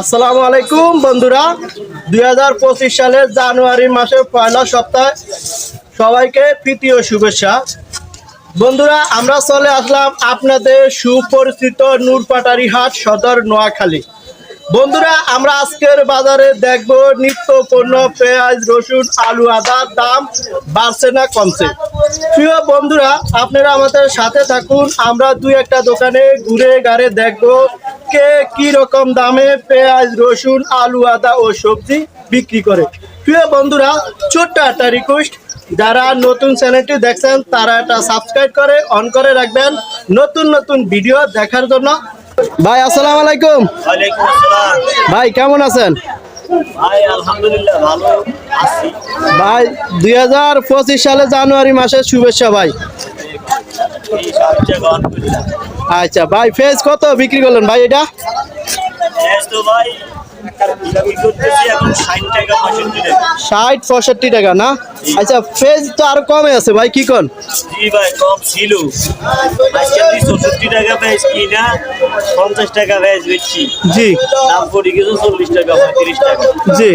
আসসালামু আলাইকুম, বন্ধুরা। দুই হাজার পঁচিশ সালের জানুয়ারি মাসের পয়লা সপ্তাহে সবাইকে তৃতীয় শুভেচ্ছা। বন্ধুরা, আমরা চলে আসলাম আপনাদের সুপরিচিত নূরপাটারি হাট, সদর নোয়াখালী। বন্ধুরা, আমরা আজকের বাজারে দেখব নিত্য পণ্য পেঁয়াজ, রসুন, আলু আদার দাম বাড়ছে না কমছে। প্রিয় বন্ধুরা, আপনারা আমাদের সাথে থাকুন। আমরা দুই একটা দোকানে ঘুরে গাড়ে দেখব কে কি রকম দামে পেঁয়াজ রসুন আলু আদা ও সবজি বিক্রি করে? প্রিয় বন্ধুরা ছোট্ট একটা রিকোয়েস্ট যারা নতুন চ্যানেলটি দেখছেন তারা এটা সাবস্ক্রাইব করে অন করে রাখবেন। নতুন নতুন ভিডিও দেখার জন্য। ভাই আসসালামু আলাইকুম। ভাই কেমন আছেন? ভাই আলহামদুলিল্লাহ ভালো আছি। ভাই দুই হাজার পঁচিশ সালে জানুয়ারি মাসের শুভেচ্ছা ভাই। আচ্ছা ভাই ফেজ কত বিক্রি করলেন ভাই এটা? ষাট টাকা পঁয়ষট্টি টাকা। না? আচ্ছা ফেজ তো আরও কমে আছে ভাই কি কোন? জি ভাই কম ছিল। চৌষট্টি টাকা পেয়েছ কিনা পঞ্চাশ টাকা পেয়েছ বেচছি জি। দাম পড়ে গেছে চল্লিশ টাকা পঁয়ত্রিশ টাকা। জি।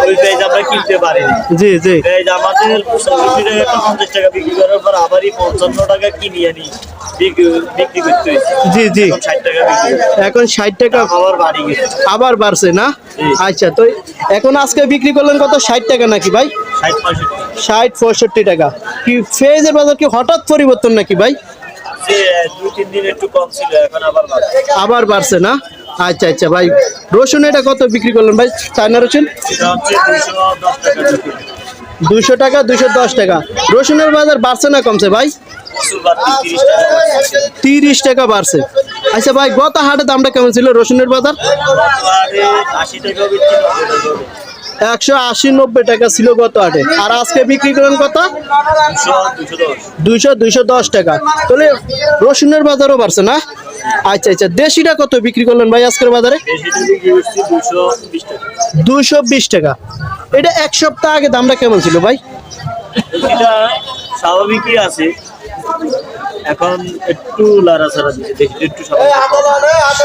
ওই আমরা কিনতে পারিনি জি জি। পেঁয়াজ আমাদের চৌষট্টি টাকা পঞ্চাশ টাকা বিক্রি করার পর আবারই পঞ্চান্ন টাকা কিনে আনি বিক্রি করতে জি জি। ষাট টাকা বিক্রি এখন ষাট টাকা আবার বাড়ি গেছে। আবার বাড়ছে না? আচ্ছা তো এখন আজকে বিক্রি করলেন কত? ষাট টাকা নাকি ভাই? ষাট পঁয়ষট্টি। টাকা। কি ফেজের বাজার কি হঠাৎ পরিবর্তন নাকি ভাই? আবার বাড়ছে। না? আচ্ছা আচ্ছা ভাই রসুন এটা কত বিক্রি করলেন ভাই? চায়না রসুন? দুশো টাকা দুশো দশ টাকা। রসুনের বাজার বাড়ছে না কমছে ভাই? তিরিশ টাকা বাড়ছে। আচ্ছা ভাই, গত হাটে দামটা কেমন ছিল? রসুনের বাজার। একশো আশি নব্বই টাকা ছিল গত হাটে। আর আজকে বিক্রি করেন কত? দুইশো দুইশো দশ টাকা। তাহলে রসুনের বাজারও বাড়ছে না? আচ্ছা আচ্ছা দেশিটা কত বিক্রি করলেন ভাই আজকের বাজারে? দুশো বিশ টাকা। এটা এক সপ্তাহ আগে দামটা কেমন ছিল ভাই? স্বাভাবিকই আছে। এখন একটু লাড়াছাড়া দিচ্ছে দেখি একটু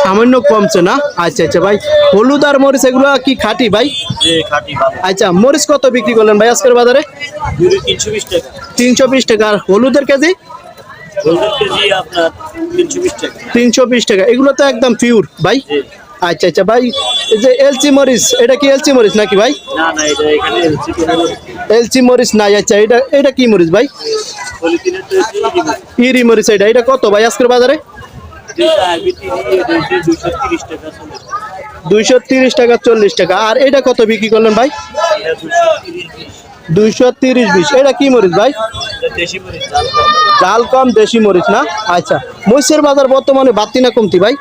সামান্য কমছে না? আচ্ছা আচ্ছা ভাই। হলুদ আর মরিচ এগুলো কি খাঁটি ভাই? খাঁটি আচ্ছা মরিচ কত বিক্রি করলেন ভাই আজকের বাজারে? তিনশো বিশ টাকা। তিনশো বিশ টাকা। আর হলুদের কেজি? গোল্ডেন কেজি আপনার তিনশো বিশ টাকা। তিনশো বিশ টাকা। এগুলো তো একদম পিওর ভাই। জি। আচ্ছা আচ্ছা ভাই এই যে এলচি মরিচ এটা কি এলচি মরিচ নাকি ভাই? এলচি মরিচ নাই। আচ্ছা এটা এটা কি মরিচ ভাই। ইরি মরিচ এটা এটা কত ভাই আজকের বাজারে। দুইশো তিরিশ টাকা চল্লিশ টাকা। আর এটা কত বিক্রি করলেন ভাই? দুইশো তিরিশ বিশ। এটা কি মরিচ ভাই? ঝাল কম। দেশি মরিচ না? আচ্ছা মরিচের বাজার বর্তমানে বাড়তি না কমতি ভাই?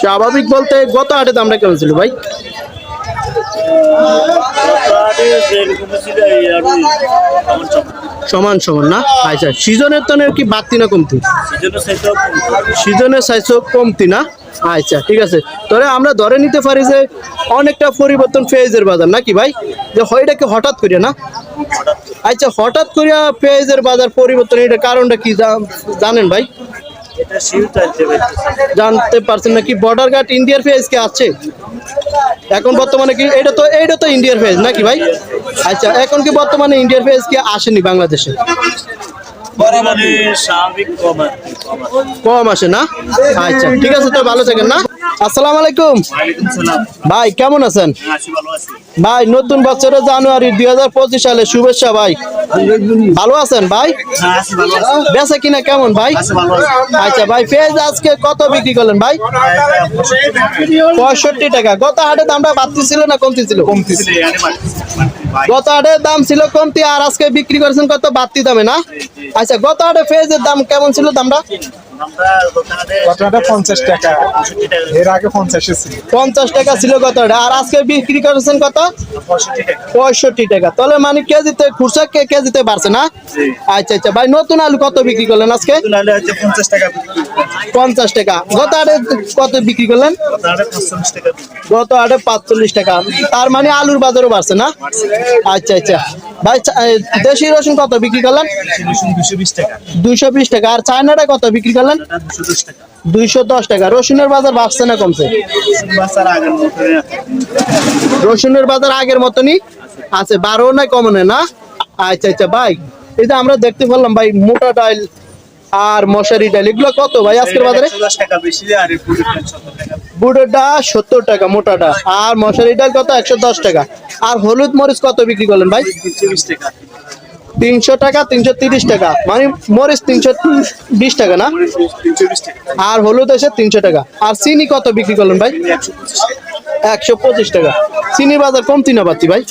স্বাভাবিক বলতে গত হাটে দামটা কেমন ছিল ভাই? সমান সমান। না? আচ্ছা সিজনের তো কি বাড়তি না কমতি। সিজনের সাইজও কমতি না? আচ্ছা ঠিক আছে। তবে আমরা ধরে নিতে পারি যে অনেকটা পরিবর্তন পেঁয়াজের বাজার নাকি ভাই? যে হয় এটা কি হঠাৎ করে না? আচ্ছা হঠাৎ করিয়া পেঁয়াজের বাজার পরিবর্তন এটা কারণটা কি জানেন ভাই? জানতে পারছেন নাকি? বর্ডার গার্ড ইন্ডিয়ার পেঁয়াজ কি আছে? এখন বর্তমানে কি এটা তো এইটা তো ইন্ডিয়ার পেঁয়াজ নাকি ভাই? আচ্ছা এখন কি বর্তমানে ইন্ডিয়ার পেঁয়াজ কি আসেনি বাংলাদেশে? কম আসে না? আচ্ছা ঠিক আছে তো ভালো থাকেন না। আসসালামু আলাইকুম। ভাই কেমন আছেন? হ্যাঁ, ভাই নতুন বছরের জানুয়ারি দুই হাজার পঁচিশ সালে শুভেচ্ছা ভাই। ভালো আছেন ভাই? বেচা কিনা কেমন ভাই? আচ্ছা ভাই, পেঁয়াজ আজকে কত বিক্রি করলেন ভাই? পঁয়ষট্টি টাকা। গত হাটে দামটা বাড়তি ছিল না কমতি ছিল? গত হাটের দাম ছিল কমতি আর আজকে বিক্রি করেছেন কত? বাড়তি দামে না? আচ্ছা গত হাটে পেঁয়াজের দাম কেমন ছিল দামটা? পঞ্চাশ টাকা পঁয়ষট্টি টাকা। এর আগে পঞ্চাশে ছিল। পঞ্চাশ টাকা ছিল গত আর আজকে বিক্রি করেছেন কত? পঁয়ষট্টি টাকা। তাহলে মানে কেজিতে বাড়ছে না? আচ্ছা আচ্ছা ভাই নতুন আলু কত বিক্রি করলেন আজকে? পঞ্চাশ টাকা। গত আটে কত বিক্রি করলেন? গত আটে পাঁচচল্লিশ টাকা। তার মানে আলুর বাজারও বাড়ছে না? আচ্ছা আচ্ছা। ভাই দেশি রসুন কত বিক্রি করলেন? দুইশো বিশ টাকা। আর চায়নাটা কত বিক্রি করলেন? এটা দুইশো দশ টাকা। রসুনের বাজার বাড়ছে না কমছে? রসুনের বাজার আগের মতনই আছে। বারো না কমনে না? আচ্ছা আচ্ছা। ভাই এই যে আমরা দেখতে পারলাম ভাই মোটা ডাল আর মশারি ডাল এগুলো কত ভাই আজকের বাজারে? বুড়োটা সত্তর টাকা। মোটাটা আর মশারি ডাল কত? একশো দশ টাকা। আর হলুদ মরিচ কত বিক্রি করলেন ভাই? তিনশো টাকা। তিনশো টাকা তিনশো তিরিশ টাকা। মানে মরিচ তিনশো বিশ টাকা না? আর হলুদ এসে তিনশো টাকা। আর চিনি কত বিক্রি করলেন ভাই? একশো পঁচিশ টাকা। চিনির বাজার কমতি না পাচ্ছি ভাই?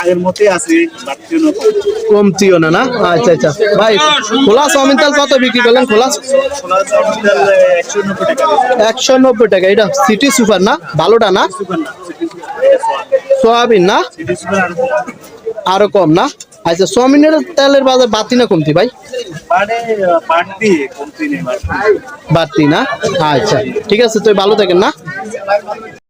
আগের আছে। কমতিও না না? আচ্ছা আচ্ছা। ভাই খোলা চাউমিন তেল কত বিক্রি করলেন খোলা একশো নব্বই টাকা। এটা সিটি সুপার না? ভালোটা না। সোয়াবিন না। আরও কম। না? আচ্ছা সোয়াবিনের তেলের বাজার বাড়তি না কমতি ভাই? বাড়তি বাড়তি। বাড়তি না? আচ্ছা ঠিক আছে তুই ভালো থাকেন না। লাইভ